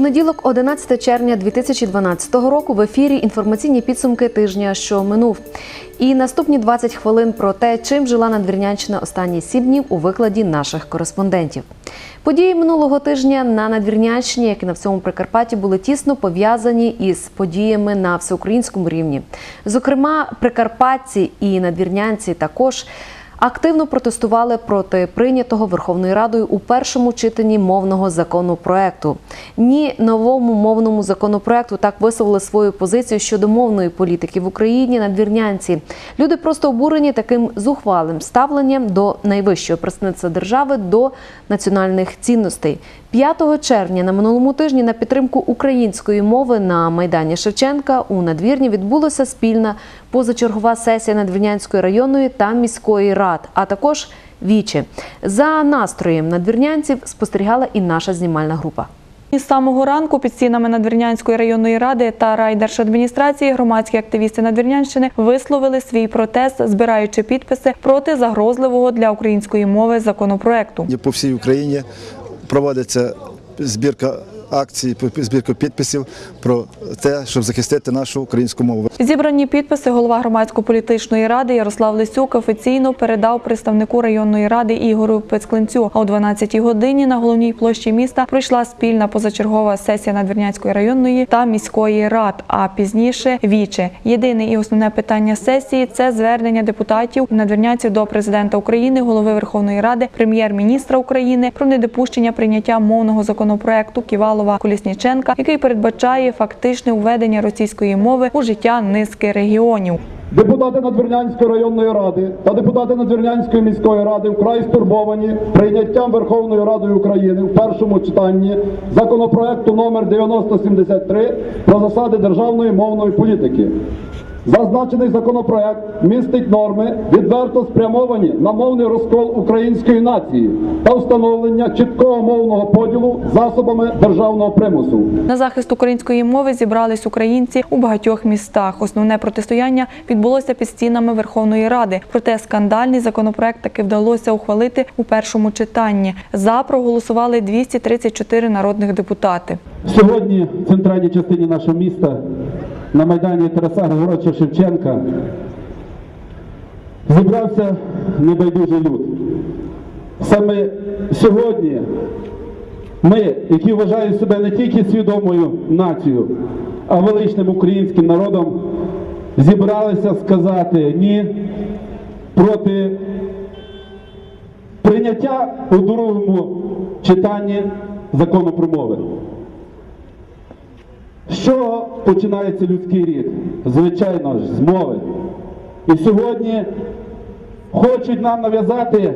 Понеділок, 11 червня 2012 року, в ефірі інформаційні підсумки тижня, що минув. І наступні 20 хвилин про те, чим жила Надвірнянщина останні сім днів у викладі наших кореспондентів. Події минулого тижня на Надвірнянщині, як і на всьому Прикарпатті, були тісно пов'язані із подіями на всеукраїнському рівні. Зокрема, прикарпатці і надвірнянці також. Активно протестували проти прийнятого Верховною Радою у першому читанні мовного законопроекту. Ні новому мовному законопроекту так висловили свою позицію щодо мовної політики в Україні надвірнянці. Люди просто обурені таким зухвалим ставленням до найвищого представництва держави до національних цінностей. 5 червня на минулому тижні на підтримку української мови на майдані Шевченка у надвірні відбулася спільна позачергова сесія Надвірнянської районної та міської рад, а також вічі. За настроєм надвірнянців спостерігала і наша знімальна група. Із самого ранку під стінами Надвірнянської районної ради та райдержадміністрації громадські активісти Надвірнянщини висловили свій протест, збираючи підписи проти загрозливого для української мови законопроекту. По всій Україні проводиться збірка акцій, збірка підписів про те, щоб захистити нашу українську мову. Зібрані підписи голова громадсько-політичної ради Ярослав Лисюк офіційно передав представнику районної ради Ігорю Пецклинцю. А о 12-й годині на головній площі міста пройшла спільна позачергова сесія Надвірнянської районної та міської рад. А пізніше віче. Єдине і основне питання сесії це звернення депутатів надвірнянців до президента України, голови Верховної Ради, прем'єр-міністра України про недопущення прийняття мовного законопроекту Ківалова Колісніченка, який передбачає фактичне введення російської мови у життя низки регіонів. Депутати Надвірнянської районної ради та депутати Надвірнянської міської ради вкрай стурбовані прийняттям Верховною Радою України в першому читанні законопроекту номер 9073 про засади державної мовної політики. Зазначений законопроект містить норми, відверто спрямовані на мовний розкол української нації та встановлення чіткого мовного поділу засобами державного примусу. На захист української мови зібрались українці у багатьох містах. Основне протистояння відбулося під стінами Верховної Ради. Проте скандальний законопроект таки вдалося ухвалити у першому читанні. За проголосували 234 народних депутати. Сьогодні в центральній частині нашого міста на майдані Тараса Григоровича Шевченка зібрався небайдужий люд. Саме сьогодні ми, які вважають себе не тільки свідомою нацією, а величним українським народом, зібралися сказати ні проти прийняття у другому читанні закону про мови. З чого починається людський рід? Звичайно ж, з мови. І сьогодні хочуть нам нав'язати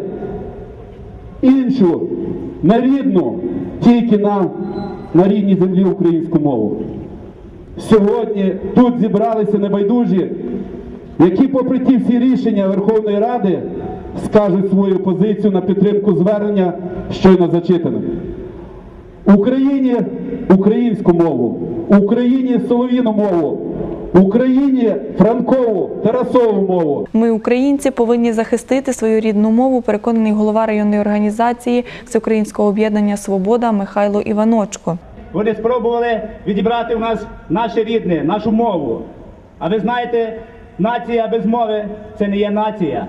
іншу, нерідну, тільки нам на рідній землі українську мову. Сьогодні тут зібралися небайдужі, які, попри ті всі рішення Верховної Ради, скажуть свою позицію на підтримку звернення, щойно зачитане. Україні українську мову, Україні солов'їну мову, Україні франкову, Тарасову мову. Ми, українці, повинні захистити свою рідну мову. Переконаний голова районної організації Всеукраїнського об'єднання Свобода Михайло Іваночко. Вони спробували відібрати у нас наше рідне, нашу мову. А ви знаєте, нація без мови це не є нація.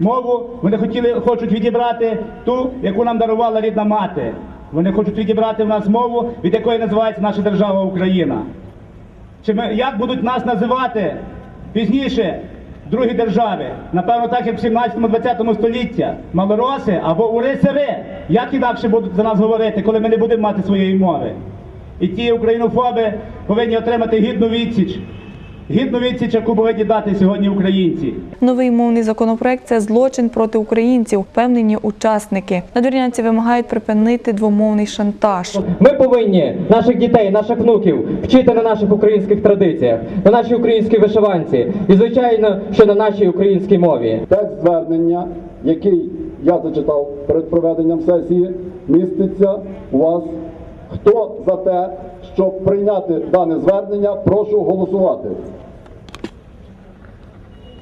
Мову вони хотіли, хочуть відібрати ту, яку нам дарувала рідна мати. Вони хочуть відібрати в нас мову, від якої називається наша держава Україна. Чи ми, як будуть нас називати пізніше другі держави? Напевно, так як в 17-20 столітті малороси або урисири. Як інакше будуть за нас говорити, коли ми не будемо мати своєї мови? І ті українофоби повинні отримати гідну відсіч. Гідну відсіч, яку повинні дати сьогодні українці. Новий мовний законопроект це злочин проти українців, впевнені учасники. Надвірнянці вимагають припинити двомовний шантаж. Ми повинні наших дітей, наших внуків вчити на наших українських традиціях, на нашій українській вишиванці і, звичайно, що на нашій українській мові. Текст звернення, який я зачитав перед проведенням сесії, міститься у вас. Хто за те, щоб прийняти дане звернення, прошу голосувати.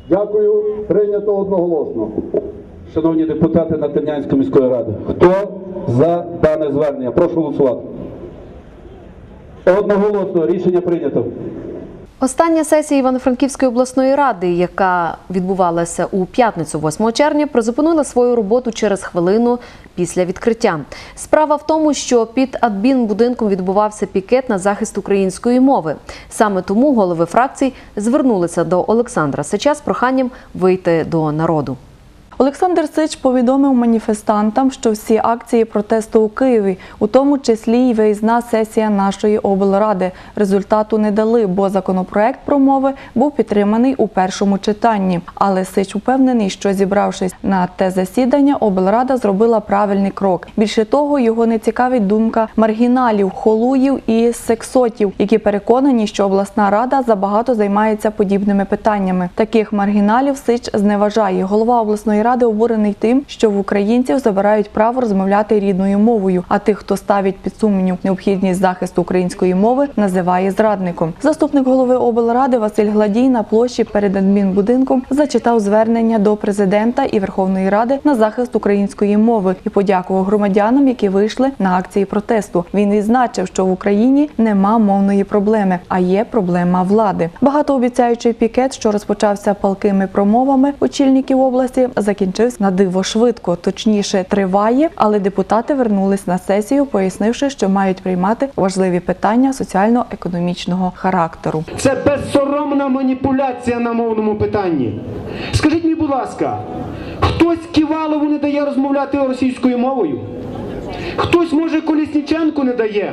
Дякую, прийнято одноголосно. Шановні депутати Натернянської міської ради, хто за дане звернення? Прошу голосувати. Одноголосно рішення прийнято. Остання сесія Івано-Франківської обласної ради, яка відбувалася у п'ятницю, 8 червня, призупинила свою роботу через хвилину після відкриття. Справа в тому, що під адмінбудинком відбувався пікет на захист української мови. Саме тому голови фракцій звернулися до Олександра Сеча з проханням вийти до народу. Олександр Сич повідомив маніфестантам, що всі акції протесту у Києві, у тому числі й виїзна сесія нашої облради, результату не дали, бо законопроект про мови був підтриманий у першому читанні. Але Сич упевнений, що зібравшись на те засідання, облрада зробила правильний крок. Більше того, його не цікавить думка маргіналів, холуїв і сексотів, які переконані, що обласна рада забагато займається подібними питаннями. Таких маргіналів Сич зневажає. Голова обласної ради обурений тим, що в українців забирають право розмовляти рідною мовою. А тих, хто ставить під сумнів необхідність захисту української мови, називає зрадником. Заступник голови облради Василь Гладій на площі перед адмінбудинком зачитав звернення до президента і Верховної Ради на захист української мови і подякував громадянам, які вийшли на акції протесту. Він відзначив, що в Україні нема мовної проблеми, а є проблема влади. Багатообіцяючий пікет, що розпочався палкими промовами очільників області, закінчився на диво швидко, точніше триває, але депутати вернулись на сесію, пояснивши, що мають приймати важливі питання соціально-економічного характеру. Це безсоромна маніпуляція на мовному питанні. Скажіть мені, будь ласка, хтось Ківалову не дає розмовляти російською мовою? Хтось, може, Колісніченку не дає?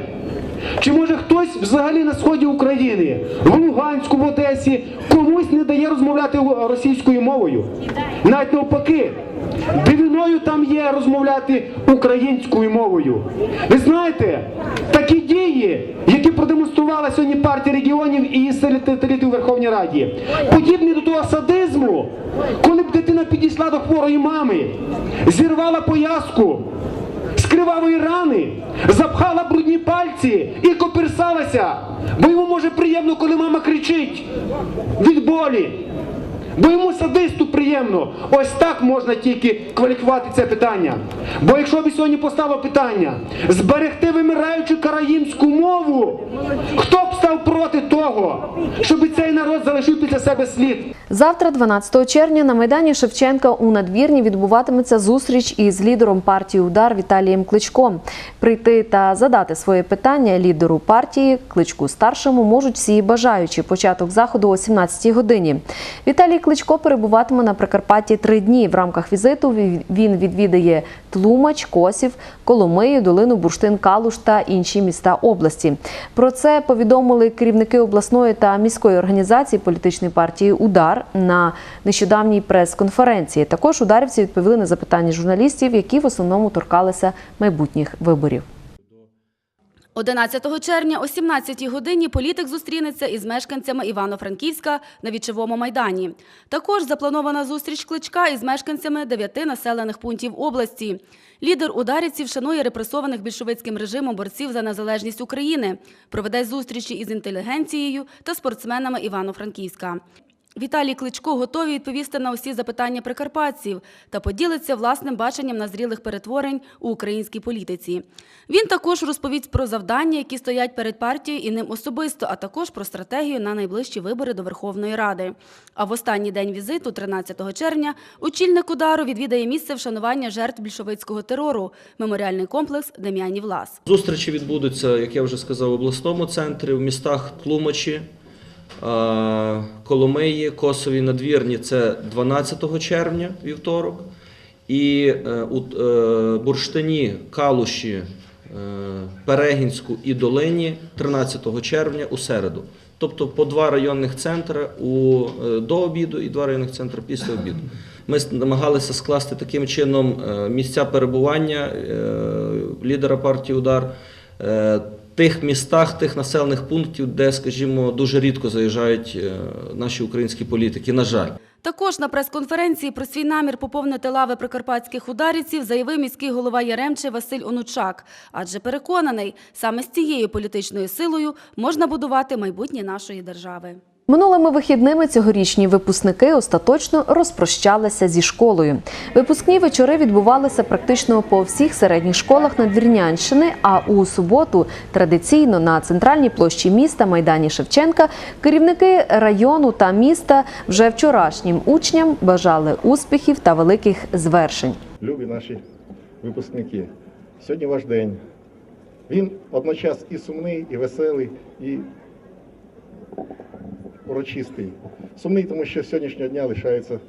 Чи може хтось взагалі на сході України, в Луганську, в Одесі, комусь не дає розмовляти російською мовою? Навіть навпаки. Дивиною там є розмовляти українською мовою. Ви знаєте, такі дії, які продемонструвала сьогодні партія регіонів і її у Верховній Раді, подібні до того садизму, коли б дитина підійшла до хворої мами, зірвала пояску, кривавої рани, запхала брудні пальці і коперсалася, бо йому може приємно, коли мама кричить від болі. Бо йому садисту приємно. Ось так можна тільки кваліфікувати це питання. Бо якщо б сьогодні постало питання зберегти вимираючу караїмську мову, хто б став проти того, щоб цей народ залишив після себе слід? Завтра, 12 червня, на майдані Шевченка у надвірні відбуватиметься зустріч із лідером партії Удар Віталієм Кличком. Прийти та задати своє питання лідеру партії Кличку старшому можуть всі бажаючі. Початок заходу о 17 годині. Віталій Кличко перебуватиме на Прикарпатті три дні. В рамках візиту він відвідає Тлумач, Косів, Коломию, Долину, Бурштин, Калуш та інші міста області. Про це повідомили керівники обласної та міської організації політичної партії Удар на нещодавній прес-конференції. Також ударівці відповіли на запитання журналістів, які в основному торкалися майбутніх виборів. 11 червня о 17 годині політик зустрінеться із мешканцями Івано-Франківська на Вічовому майдані. Також запланована зустріч Кличка із мешканцями дев'яти населених пунктів області. Лідер ударівців шанує репресованих більшовицьким режимом борців за незалежність України, проведе зустрічі із інтелігенцією та спортсменами Івано-Франківська. Віталій Кличко готовий відповісти на усі запитання прикарпатців та поділиться власним баченням назрілих перетворень у українській політиці. Він також розповість про завдання, які стоять перед партією і ним особисто, а також про стратегію на найближчі вибори до Верховної Ради. А в останній день візиту, 13 червня, очільник удару відвідає місце вшанування жертв більшовицького терору меморіальний комплекс Дем'янів Лас. Зустрічі відбудуться, як я вже сказав, в обласному центрі, в містах Тлумачі, Коломиї, Косові, Надвірні це 12 червня, вівторок, і е, у е, Бурштині, Калуші, е, Перегінську і Долині 13 червня у середу. Тобто по два районних центри у, до обіду і два районних центри після обіду. Ми намагалися скласти таким чином місця перебування лідера партії Удар тих містах, тих населених пунктів, де, скажімо, дуже рідко заїжджають е, наші українські політики. На жаль. Також на прес-конференції про свій намір поповнити лави прикарпатських ударівців заявив міський голова Яремче Василь Онучак, адже переконаний, саме з цією політичною силою можна будувати майбутнє нашої держави. Минулими вихідними цьогорічні випускники остаточно розпрощалися зі школою. Випускні вечори відбувалися практично по всіх середніх школах Надвірнянщини. А у суботу традиційно на центральній площі міста Майдані Шевченка керівники району та міста вже вчорашнім учням бажали успіхів та великих звершень. любі наші випускники. Сьогодні ваш день. Він одночас і сумний, і веселий, і урочистий. Сумний, тому що сьогоднішнього дня лишається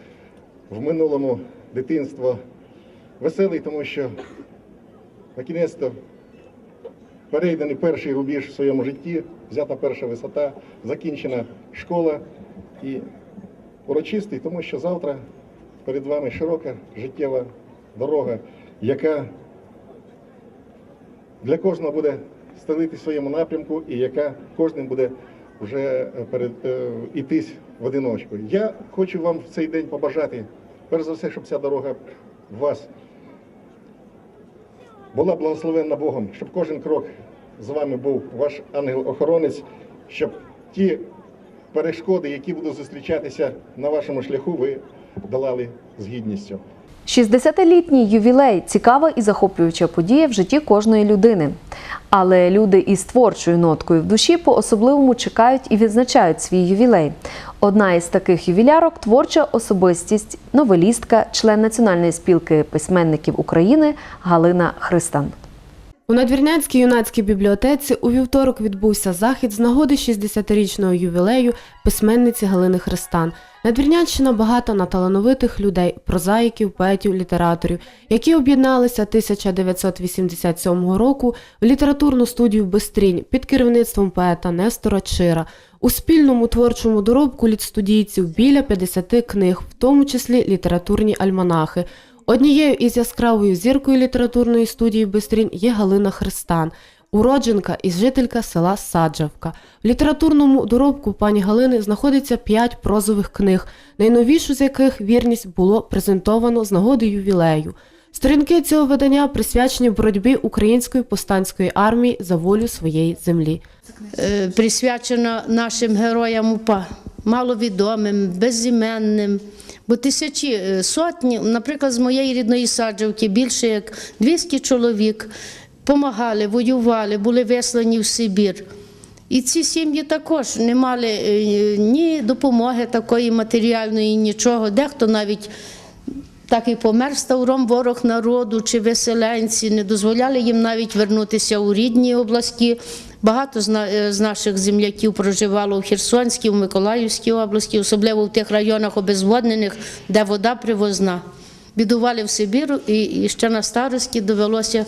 в минулому дитинство. Веселий, тому що на кінець-то перейдений перший рубіж в своєму житті, взята перша висота, закінчена школа і урочистий, тому що завтра перед вами широка життєва дорога, яка для кожного буде стелити в своєму напрямку і яка кожним буде вже перед, е, ітись в одиночку. Я хочу вам в цей день побажати, перш за все, щоб ця дорога в вас була благословенна Богом, щоб кожен крок з вами був ваш ангел-охоронець, щоб ті перешкоди, які будуть зустрічатися на вашому шляху, ви долали з гідністю. 60-літній ювілей цікава і захоплююча подія в житті кожної людини. Але люди із творчою ноткою в душі по-особливому чекають і відзначають свій ювілей. Одна із таких ювілярок творча особистість, новелістка, член Національної спілки письменників України Галина Христан. У Надвірнянській юнацькій бібліотеці у вівторок відбувся захід з нагоди 60-річного ювілею письменниці Галини Христан. Надвірнянщина багата на талановитих людей, прозаїків, поетів, літераторів, які об'єдналися 1987 року в літературну студію Бестрінь під керівництвом поета Нестора Чира. У спільному творчому доробку літстудійців біля 50 книг, в тому числі літературні альманахи. Однією із яскравою зіркою літературної студії Бистрінь є Галина Христан, уродженка і жителька села Саджавка. В літературному доробку пані Галини знаходиться п'ять прозових книг, найновішу з яких вірність було презентовано з нагоди ювілею. Сторінки цього видання присвячені боротьбі української повстанської армії за волю своєї землі. е, присвячена нашим героям УПА, маловідомим, безіменним. Бо тисячі, е, сотні, наприклад, з моєї рідної саджавки, більше як 200 чоловік помагали, воювали, були вислані в Сибір. І ці сім'ї також не мали е, ні допомоги такої матеріальної, нічого. Дехто навіть так і помер ставром ворог народу чи виселенці, не дозволяли їм навіть вернутися у рідні області. Багато е, з наших земляків проживало в Херсонській, в Миколаївській області, особливо в тих районах обезводнених, де вода привозна. Бідували в Сибіру, і, і ще на старості довелося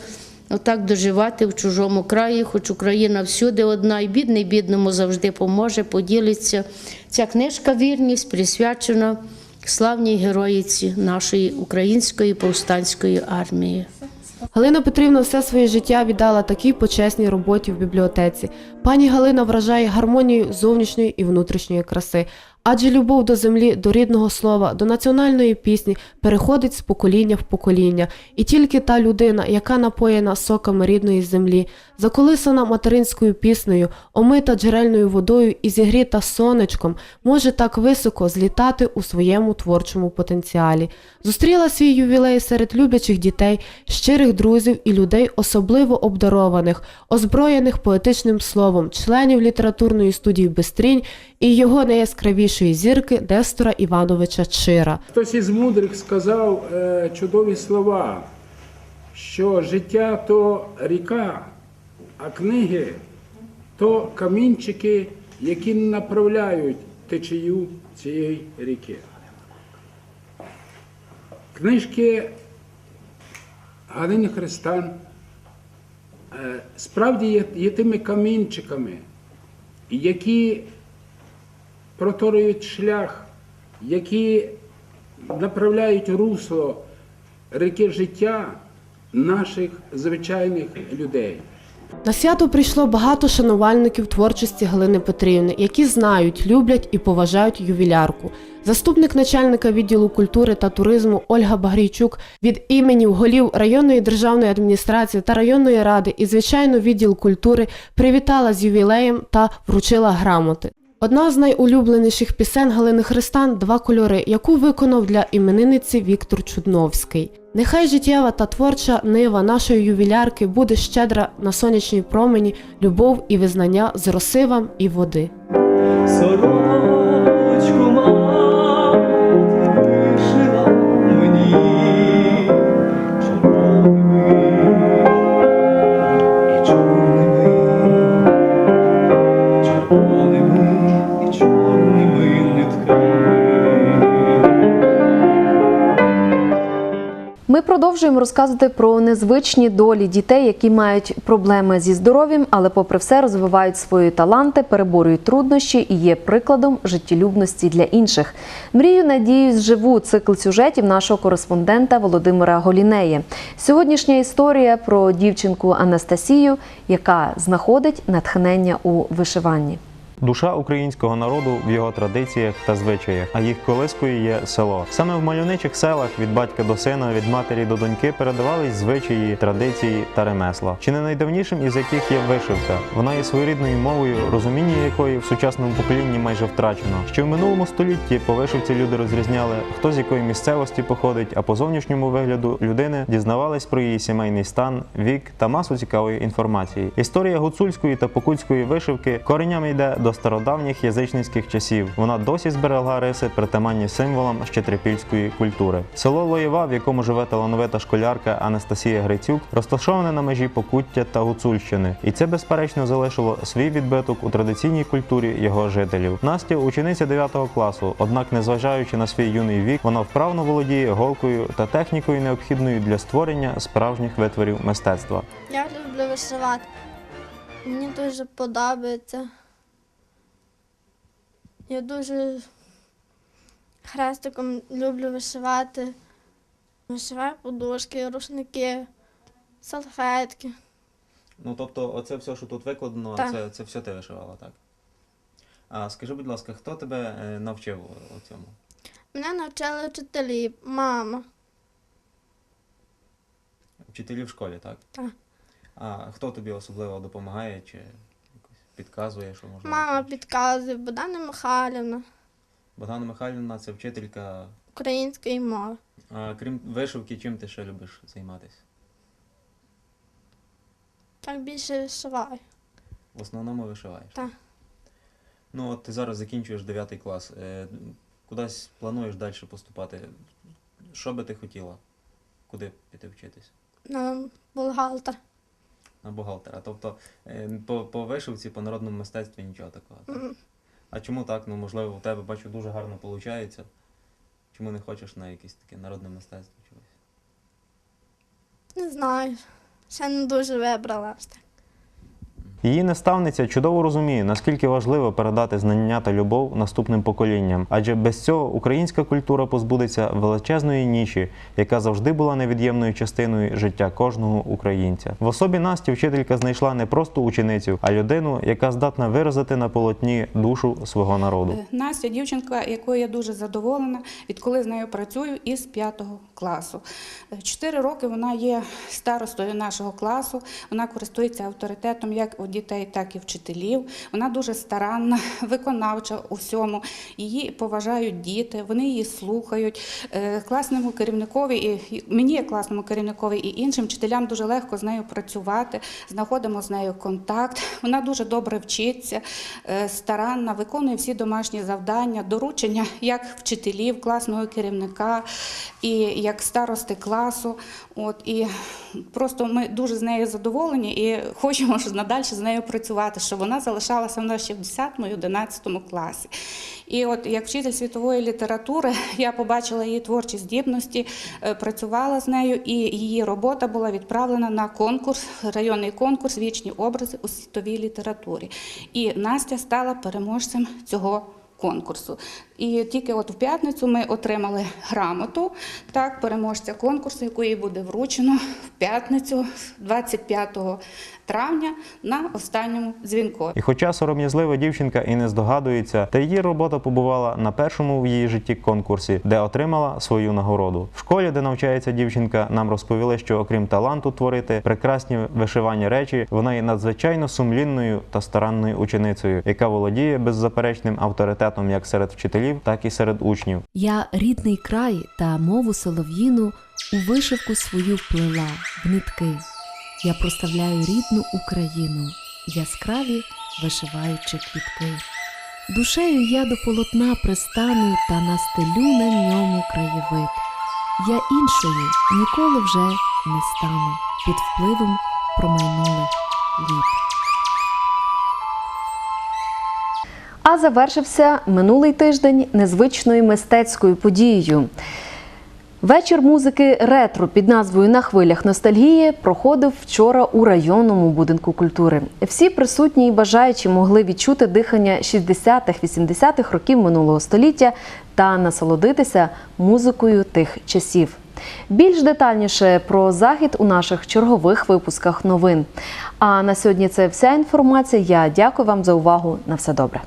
отак доживати в чужому краї, хоч Україна всюди одна, і бідний бідному завжди поможе, поділиться. Ця книжка Вірність присвячена славній героїці нашої української повстанської армії. Галина Петрівна все своє життя віддала такій почесній роботі в бібліотеці. Пані Галина вражає гармонією зовнішньої і внутрішньої краси. Адже любов до землі, до рідного слова, до національної пісні переходить з покоління в покоління, і тільки та людина, яка напоєна соками рідної землі, заколисана материнською піснею, омита джерельною водою і зігріта сонечком, може так високо злітати у своєму творчому потенціалі. Зустріла свій ювілей серед любячих дітей, щирих друзів і людей особливо обдарованих, озброєних поетичним словом, членів літературної студії Бестрінь і його найяскравішої зірки Дестора Івановича Чира. Хтось із мудрих сказав е, чудові слова, що життя то ріка, а книги то камінчики, які направляють течію цієї ріки. Книжки Галини Христан справді є, є тими камінчиками, які проторюють шлях, які направляють русло ріки життя наших звичайних людей. На свято прийшло багато шанувальників творчості Галини Петрівни, які знають, люблять і поважають ювілярку. Заступник начальника відділу культури та туризму Ольга Багрійчук від імені голів районної державної адміністрації та районної ради і, звичайно, відділ культури привітала з ювілеєм та вручила грамоти. Одна з найулюбленіших пісень Галини Христан Два кольори, яку виконав для іменинниці Віктор Чудновський. Нехай життєва та творча нива нашої ювілярки буде щедра на сонячній промені, любов і визнання з роси вам і води. Продовжуємо розказувати про незвичні долі дітей, які мають проблеми зі здоров'ям, але, попри все, розвивають свої таланти, переборюють труднощі і є прикладом життєлюбності для інших. Мрію, надіюсь, живу цикл сюжетів нашого кореспондента Володимира Голінеї. Сьогоднішня історія про дівчинку Анастасію, яка знаходить натхнення у вишиванні. Душа українського народу в його традиціях та звичаях, а їх колискою є село. Саме в мальовничих селах від батька до сина, від матері до доньки передавались звичаї, традиції та ремесла. Чи не найдавнішим із яких є вишивка? Вона є своєрідною мовою, розуміння якої в сучасному поколінні майже втрачено. Ще в минулому столітті по вишивці люди розрізняли, хто з якої місцевості походить, а по зовнішньому вигляду людини дізнавались про її сімейний стан, вік та масу цікавої інформації. Історія гуцульської та покутської вишивки коренями йде до стародавніх язичницьких часів. Вона досі зберегла риси, притаманні символам щетрипільської культури. Село Лоєва, в якому живе талановита школярка Анастасія Грицюк, розташоване на межі Покуття та Гуцульщини, і це безперечно залишило свій відбиток у традиційній культурі його жителів. Настя учениця 9 класу, однак, незважаючи на свій юний вік, вона вправно володіє голкою та технікою, необхідною для створення справжніх витворів мистецтва. Я люблю вишивати. Мені дуже подобається. Я дуже хрестиком люблю вишивати. Вишиваю подушки, рушники, салфетки. Ну тобто, оце все, що тут викладено, Так. це, це все ти вишивала, так? А скажи, будь ласка, хто тебе е, навчив у цьому? Мене навчали вчителі, мама. Вчителі в школі, так? Так. А хто тобі особливо допомагає чи підказує, що можна? Мама підказує, Богдана Михайлівна, Богдана Михайлівна це вчителька. української мови. А крім вишивки, чим ти ще любиш займатися? Так більше вишиваю. В основному вишиваєш. Так. Ну, от ти зараз закінчуєш 9 клас. Е, кудись плануєш далі поступати. Що би ти хотіла? Куди піти вчитись? На бухгалтер. На бухгалтера. Тобто е, по, по вишивці, по народному мистецтві нічого такого. Так? Мгм. А чому так? Ну, можливо, у тебе бачу дуже гарно виходить. Чому не хочеш на якесь таке народне мистецтво чогось? Не знаю. Ще не дуже вибрала. так. Її наставниця чудово розуміє, наскільки важливо передати знання та любов наступним поколінням, адже без цього українська культура позбудеться величезної ніші, яка завжди була невід'ємною частиною життя кожного українця. В особі Насті вчителька знайшла не просто ученицю, а людину, яка здатна виразити на полотні душу свого народу. Е, Настя дівчинка, якою я дуже задоволена, відколи з нею працюю із п'ятого класу. Е, Чотири роки вона є старостою нашого класу. Вона користується авторитетом як у дітей, так і вчителів. Вона дуже старанна, виконавча у всьому. Її поважають діти, вони її слухають. Е, Класному керівникові і мені, класному керівникові, і іншим вчителям дуже легко з нею працювати. Знаходимо з нею контакт. Вона дуже добре вчиться, е, старанна, виконує всі домашні завдання, доручення як вчителів, класного керівника і як старости класу. От і просто ми дуже з нею задоволені і хочемо ж надалі з нею працювати, щоб вона залишалася в нас ще в 10-11 класі. І от як вчитель світової літератури я побачила її творчі здібності, е, працювала з нею, і її робота була відправлена на конкурс, районний конкурс Вічні образи у світовій літературі. І Настя стала переможцем цього конкурсу. І тільки от в п'ятницю ми отримали грамоту так, переможця конкурсу, яку їй буде вручено в п'ятницю, 25 травня на останньому дзвінку. І хоча сором'язлива дівчинка і не здогадується, та її робота побувала на першому в її житті конкурсі, де отримала свою нагороду. В школі, де навчається дівчинка, нам розповіли, що окрім таланту творити прекрасні вишивані речі, вона є надзвичайно сумлінною та старанною ученицею, яка володіє беззаперечним авторитетом як серед вчителів, так і серед учнів. Я рідний край та мову солов'їну у вишивку свою вплела в нитки. Я проставляю рідну Україну, яскраві вишиваючи квітки. Душею я до полотна пристану та настелю на ньому краєвид. Я іншою ніколи вже не стану під впливом промайнулих літ. А завершився минулий тиждень незвичною мистецькою подією. Вечір музики ретро під назвою На хвилях ностальгії проходив вчора у районному будинку культури. Всі присутні і бажаючі могли відчути дихання 60-х-80-х років минулого століття та насолодитися музикою тих часів. Більш детальніше про захід у наших чергових випусках новин. А на сьогодні це вся інформація. Я дякую вам за увагу. На все добре.